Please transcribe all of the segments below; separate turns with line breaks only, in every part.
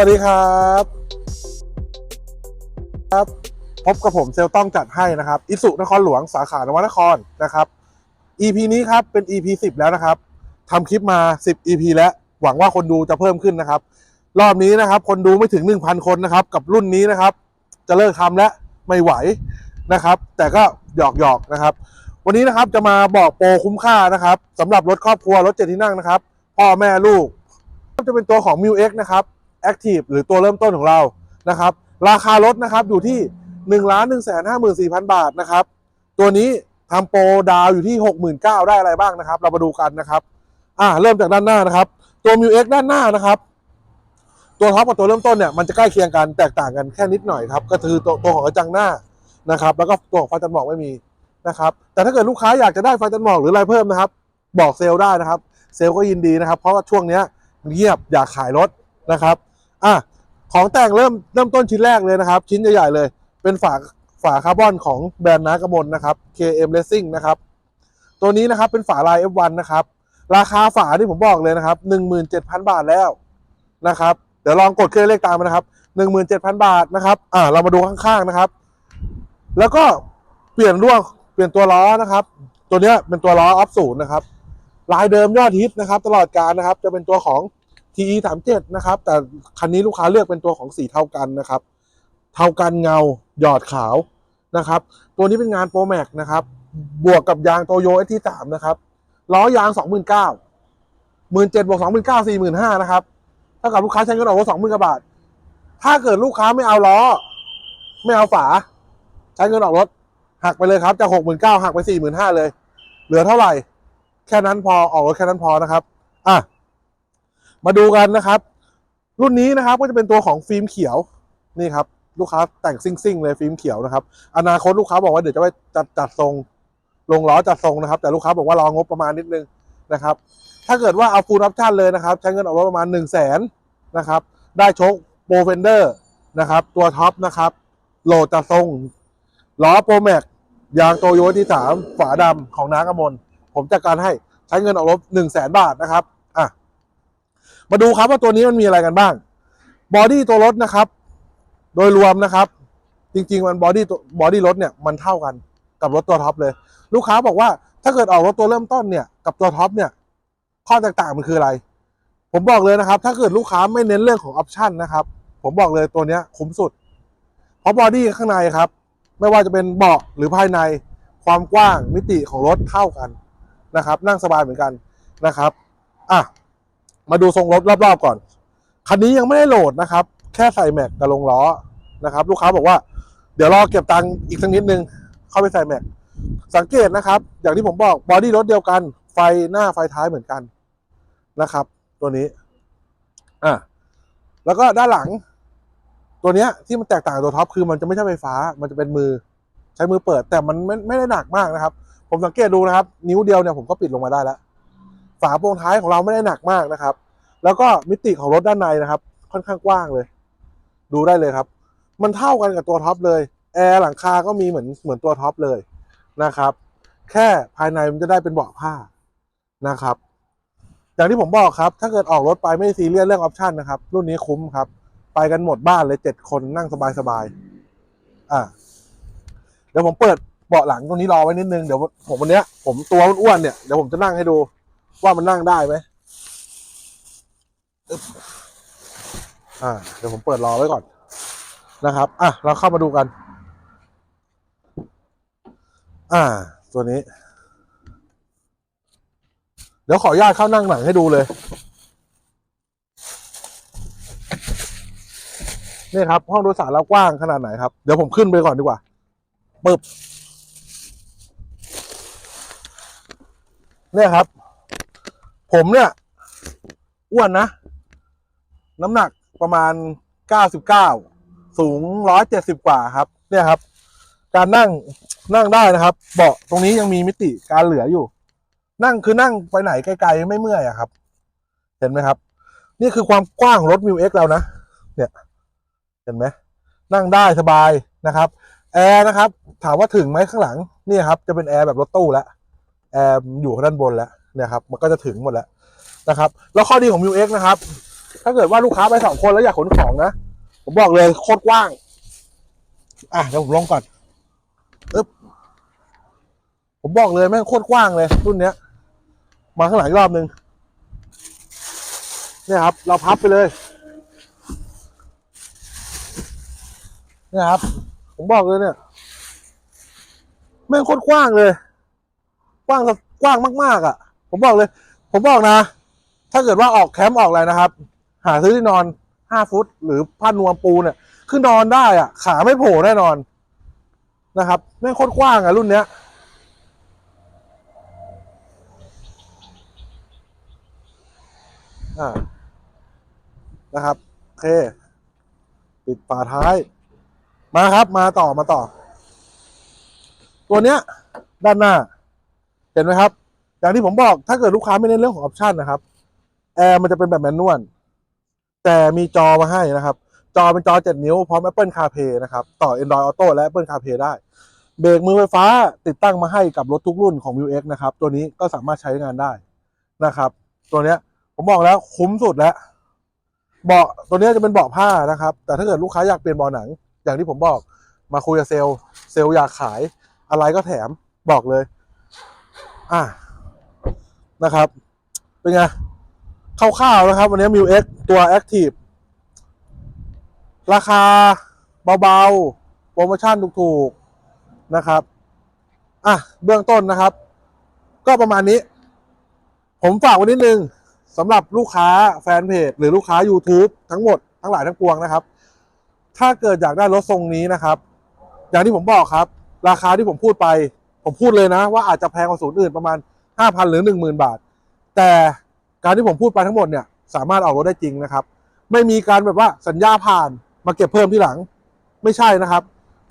วัสดีครับ ครับ พบกับผมเซลต้องจัดให้นะครับ อิสุนครหลวงสาขานวนครนะครับ EP นี้ครับเป็น EP 10 แล้วนะครับทำคลิปมา 10 EP แล้ว หวังว่าคนดูจะเพิ่มขึ้นนะครับ รอบนี้นะครับ คนดูไม่ถึง 1,000 คนนะครับ กับรุ่นนี้นะครับ จะเลิกทำแล้วไม่ไหวนะครับ แต่ก็หยอกหยอกนะครับ วันนี้นะครับจะมาบอกโปรคุ้มค่านะครับสำหรับรถครอบครัวรถเจ็ดที่นั่งนะครับ พ่อแม่ลูก จะเป็นตัวของ m ิว X นะครับ Active หรือตัวเริ่มต้นของเรานะครับ ราคารถนะครับอยู่ที่1นึ่งล้านหนึ่งแสนห้าหมื่นสี่พันบาทนะครับ ตัวนี้ทำโปรดาวอยู่ที่ 69,000 ได้อะไรบ้างนะครับ เรามาดูกันนะครับ อ่าเริ่มจากด้านหน้านะครับ ตัว m ิ X ด้านหน้านะครับ ตัวท็อปกับตัวเริ่มต้นเนี่ยมันจะใกล้เคียงกันแตกต่างกันแค่นิดหน่อยครับ ก็คือตัวตัวของกระจังหน้านะครับ แล้วก็ตัวของไฟตันหมอกไม่มีนะครับ แต่ถ้าเกิดลูกค้าอยากจะได้ไฟตันหมอกหรืออะไรเพิ่มนะครับ บอกเซลล์ได้นะครับ เซลล์ก็ยินดีนะครับ เพราะว่าช่วงเนี้ยเงียบอยากขายรถนะครับ อะของแต่งเริ่มเริ่มต้นชิ้นแรกเลยนะครับ ชิ้นใหญ่ๆเลย เป็นฝาฝาคาร์บอนของแบรนด์นากระมลนะครับ KM Racing นะครับ ตัวนี้นะครับเป็นฝาลาย F1 นะครับ ราคาฝาที่ผมบอกเลยนะครับ 17,000 บาทแล้วนะครับ เดี๋ยวลองกดเครื่องเลขตามมานะครับ 17,000 บาทนะครับอ่าเรามาดูข้างๆนะครับ แล้วก็เปลี่ยนร่วงเปลี่ยนตัวล้อนะครับ ตัวเนี้ยเป็นตัวล้อออฟศูนย์นะครับลายเดิมยอดฮิตนะครับ ตลอดการนะครับ จะเป็นตัวของ TE 3 7นะครับ แต่คันนี้ลูกค้าเลือกเป็นตัวของสีเท่ากันนะครับ เท่ากันเงาหยอดขาวนะครับ ตัวนี้เป็นงานโปรแม็กนะครับ บวกกับยางโตโยเอที่สามนะครับล้อยางสองหมื่นเก้าหมื่นเจ็ดบวกสองหมื่นเก้าสี่หมื่นห้านะครับเท่ากับลูกค้าใช้เงินออกรถสองหมื่นกว่าบาท ถ้าเกิดลูกค้าไม่เอาล้อ ไม่เอาฝา ใช้เงินออกรถหักไปเลยครับจากหกหมื่นเก้าหักไปสี่หมื่นห้าเลย เหลือเท่าไหร่ แค่นั้นพอออกรถแค่นั้นพอนะครับ อะ มาดูกันนะครับ รุ่นนี้นะครับก็จะเป็นตัวของฟิล์มเขียวนี่ครับลูกค้าแต่งซิ่งๆเลยฟิล์มเขียวนะครับ อนาคตลูกค้าบอกว่าเดี๋ยวจะไปจัดจัดทรงลงล้อจัดทรงนะครับ แต่ลูกค้าบอกว่ารองบประมาณนิดนึงนะครับ ถ้าเกิดว่าเอาฟูลออปชั่นเลยนะครับ ใช้เงินออกรถประมาณ1นึ่งแสนนะครับ ได้โชคโปรเฟนเดอร์นะครับ ตัวท็อปนะครับ โหลดจัดทรงล้อโปรแม็กยางโตโยที่สามฝาดำของน้ากระมลผมจัดการให้ใช้เงินออกรถ1นึ่งแสนบาทนะครับ มาดูครับว่าตัวนี้มันมีอะไรกันบ้าง บอดี้ตัวรถนะครับ โดยรวมนะครับ จริง ๆ มันบอดี้ตัวบอดี้รถเนี่ยมันเท่ากันกับรถตัวท็อปเลย ลูกค้าบอกว่าถ้าเกิดออกรถตัวเริ่มต้นเนี่ยกับตัวท็อปเนี่ยข้อแตกต่างมันคืออะไร ผมบอกเลยนะครับ ถ้าเกิดลูกค้าไม่เน้นเรื่องของออปชันนะครับ ผมบอกเลยตัวเนี้ยคุ้มสุด เพราะบอดี้ข้างในครับ ไม่ว่าจะเป็นเบาะหรือภายในความกว้างมิติของรถเท่ากันนะครับ นั่งสบายเหมือนกันนะครับ อะ มาดูทรงรถรอบๆก่อน คันนี้ยังไม่ได้โหลดนะครับ แค่ใส่แม็กกับลงล้อนะครับ ลูกค้าบอกว่า เดี๋ยวรอเก็บตังค์อีกสักนิดนึง เข้าไปใส่แม็ก สังเกตนะครับ อย่างที่ผมบอกบอดี้รถเดียวกัน ไฟหน้าไฟท้ายเหมือนกันนะครับ ตัวนี้ อะแล้วก็ด้านหลัง ตัวเนี้ยที่มันแตกต่างกับตัวท็อปคือมันจะไม่ใช่ไฟฟ้า มันจะเป็นมือ ใช้มือเปิด แต่มันไม่ไม่ได้หนักมากนะครับ ผมสังเกตดูนะครับ นิ้วเดียวเนี่ยผมก็ปิดลงมาได้แล้ว ฝาโปร่งท้ายของเราไม่ได้หนักมากนะครับ แล้วก็มิติของรถด้านในนะครับ ค่อนข้างกว้างเลย ดูได้เลยครับ มันเท่ากันกับตัวท็อปเลยแอร์หลังคาก็มีเหมือนเหมือนตัวท็อปเลยนะครับ แค่ภายในมันจะได้เป็นเบาะผ้านะครับอย่างที่ผมบอกครับ ถ้าเกิดออกรถไปไม่ซีเรียสเรื่องออปชันนะครับ รุ่นนี้คุ้มครับ ไปกันหมดบ้านเลยเจ็ดคนนั่งสบายๆอ่าเดี๋ยวผมเปิดเบาะหลังตรงนี้รอไว้นิดนึง เดี๋ยวผมวันเนี้ยผมตัวอ้วนๆเนี่ย เดี๋ยวผมจะนั่งให้ดู ว่ามันนั่งได้ไหมอ่า เดี๋ยวผมเปิดรอไว้ก่อนนะครับ อะ เราเข้ามาดูกัน อ่า ตัวนี้ เดี๋ยวขออนุญาตเข้านั่งหลังให้ดูเลย นี่ครับ ห้องโดยสารเรากว้างขนาดไหนครับ เดี๋ยวผมขึ้นไปก่อนดีกว่าปึ๊บเนี่ยครับ ผมเนี่ยอ้วนนะ น้ำหนักประมาณเก้าสิบเก้าสูงร้อยเจ็ดสิบกว่าครับ เนี่ยครับ การนั่งนั่งได้นะครับ เบาะตรงนี้ยังมีมิติการเหลืออยู่ นั่งคือนั่งไปไหนไกลๆไม่เมื่อยอะครับ เห็นไหมครับ นี่คือความกว้างของรถมิวเอ็กเรานะ เนี่ย เห็นไหมนั่งได้สบายนะครับแอร์นะครับ ถามว่าถึงไหมข้างหลัง นี่ครับ จะเป็นแอร์แบบรถตู้แล้วแอร์อยู่ด้านบนแล้ว เนี่ยครับมันก็จะถึงหมดแล้วนะครับ แล้วข้อดีของ m ิ x นะครับ ถ้าเกิดว่าลูกค้าไปสองคนแล้วอยากขนของนะ ผมบอกเลยโคตรกว้าง อะเดี๋ยวผมลองก่อนอึ๊บผมบอกเลยแม่งโคตรกว้างเลยรุ่นเนี้ย มาข้างหลังอีกรอบนึงเนี่ยครับ เราพับไปเลยเนี่ยครับ ผมบอกเลยเนี่ยแม่งโคตรกว้างเลย กว้างกว้างมาก ๆอะ ผมบอกเลย ผมบอกนะ ถ้าเกิดว่าออกแคมป์ออกอะไรนะครับ หาซื้อที่นอนห้าฟุต หรือผ้านวมปูเนี่ยคือนอนได้อะ ขาไม่โผล่แน่นอนนะครับแม่งโคตรกว้างอะรุ่นเนี้ยอ่านะครับโอเค ปิดฝาท้าย มาครับมาต่อมาต่อ ตัวเนี้ย ด้านหน้า เห็นไหมครับ อย่างที่ผมบอกถ้าเกิดลูกค้าไม่เน้นเรื่องของออปชันนะครับแอร์มันจะเป็นแบบแมนนวลแต่มีจอมาให้นะครับ จอเป็นจอ 7 นิ้วพร้อม Apple CarPlay นะครับ ต่อ Android Auto และ Apple CarPlay ได้ เบรกมือไฟฟ้าติดตั้งมาให้กับรถทุกรุ่นของ m ิ X นะครับ ตัวนี้ก็สามารถใช้งานได้นะครับ ตัวเนี้ยผมบอกแล้วคุ้มสุดแล้วเบาะตัวเนี้ยจะเป็นเบาะผ้านะครับ แต่ถ้าเกิดลูกค้าอยากเปลี่ยนเบาะหนัง อย่างที่ผมบอกมาคุยกับเซลล์เซลล์อยากขายอะไรก็แถมบอกเลย อะ นะครับ เป็นไงคร่าวๆนะครับ วันนี้มิวเอ็กตัว Active ราคาเบาๆ โปรโมชั่นถูกๆนะครับ อะ เบื้องต้นนะครับ ก็ประมาณนี้ ผมฝากไว้นิดนึงสำหรับลูกค้าแฟนเพจหรือลูกค้า YouTube ทั้งหมดทั้งหลายทั้งปวงนะครับ ถ้าเกิดอยากได้รถทรงนี้นะครับ อย่างที่ผมบอกครับ ราคาที่ผมพูดไป ผมพูดเลยนะ ว่าอาจจะแพงกว่าศูนย์อื่นประมาณ 5,000 หรือ 10,000 บาท แต่การที่ผมพูดไปทั้งหมดเนี่ยสามารถออกรถได้จริงนะครับ ไม่มีการแบบว่าสัญญาผ่านมาเก็บเพิ่มที่หลัง ไม่ใช่นะครับ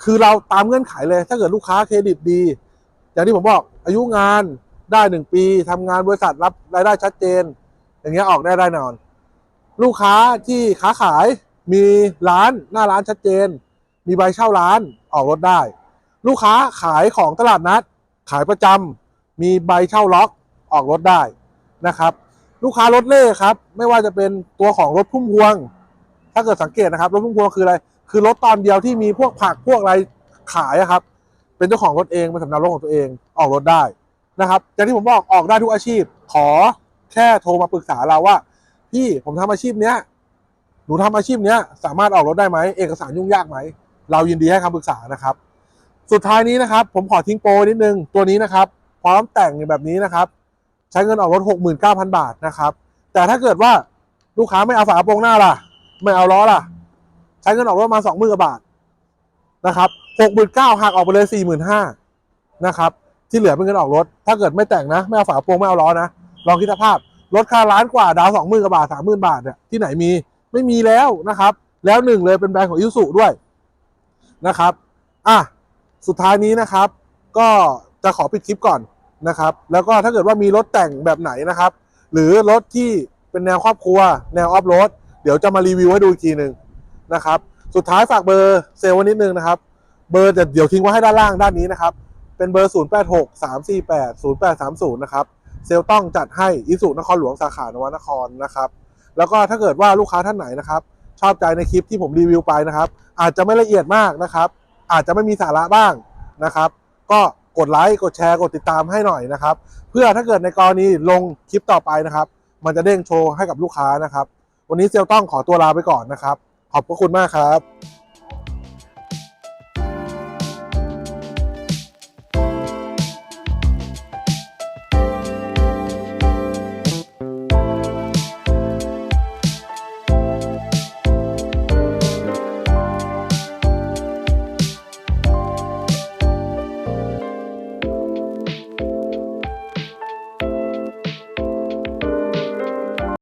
คือเราตามเงื่อนไขเลย ถ้าเกิดลูกค้าเครดิตดี อย่างที่ผมบอกอายุงานได้หนึ่งปีทำงานบริษัทรับรายได้ชัดเจน อย่างเงี้ยออกได้ได้แน่นอน ลูกค้าที่ค้าขายมีร้านหน้าร้านชัดเจน มีใบเช่าร้านออกรถได้ ลูกค้าขายของตลาดนัด ขายประจำ มีใบเช่าล็อกออกรถได้นะครับ ลูกค้ารถเล่ครับ ไม่ว่าจะเป็นตัวของรถพุ่มพวง ถ้าเกิดสังเกตนะครับ รถพุ่มพวงคืออะไร คือรถตอนเดียวที่มีพวกผักพวกอะไรขายครับ เป็นเจ้าของรถเองเป็นสำเนารถของตัวเองออกรถได้นะครับอย่างที่ผมบอกออกได้ทุกอาชีพ ขอแค่โทรมาปรึกษาเราว่า พี่ผมทำอาชีพเนี้ยหนูทำอาชีพเนี้ยสามารถออกรถได้ไหมเอกสารยุ่งยากไหมเรายินดีให้คำปรึกษานะครับ สุดท้ายนี้นะครับ ผมขอทิ้งโปรนิดนึงตัวนี้นะครับ พร้อมแต่งแบบนี้นะครับ ใช้เงินออกรถ 69,000 บาทนะครับ แต่ถ้าเกิดว่าลูกค้าไม่เอาฝากระโปรงหน้าล่ะ ไม่เอาล้อล่ะ ใช้เงินออกรถมา2 0 0 0 0บาทนะครับ69,000หักออกไปเลย 45,000นะครับที่เหลือเป็นเงินออกรถ ถ้าเกิดไม่แต่งนะ ไม่เอาฝากระโปรงไม่เอาล้อนะลองคิดสภาพรถค่าล้านกว่าดาวสองหมื่นกว่าบาทสามหมื่นบาทเนี่ยที่ไหนมีไม่มีแล้วนะครับ แล้วหนึ่งเลยเป็นแบรนด์ของอิสุด้วยนะครับ อะ สุดท้ายนี้นะครับ ก็จะขอปิดคลิปก่อน นะครับ แล้วก็ถ้าเกิดว่ามีรถแต่งแบบไหนนะครับ หรือรถที่เป็นแนวครอบครัว แนวออฟโรดเดี๋ยวจะมารีวิวให้ดูอีกทีหนึ่งนะครับ สุดท้ายฝากเบอร์เซลล์ไว้นิดนึงนะครับ เบอร์เดี๋ยวทิ้งไว้ให้ด้านล่างด้านนี้นะครับ เป็นเบอร์ 0 8 6 3 4 8 0 8 3 0 นะครับ เซลล์ต้องจัดให้อิสุนครหลวงสาขานวนครนะครับ แล้วก็ถ้าเกิดว่าลูกค้าท่านไหนนะครับ ชอบใจในคลิปที่ผมรีวิวไปนะครับ อาจจะไม่ละเอียดมากนะครับ อาจจะไม่มีสาระบ้างนะครับ ก็ กดไลค์กดแชร์กดติดตามให้หน่อยนะครับ เพื่อถ้าเกิดในกรณีลงคลิปต่อไปนะครับ มันจะเด้งโชว์ให้กับลูกค้านะครับ วันนี้เซลต้องขอตัวลาไปก่อนนะครับ ขอบพระคุณมากครับ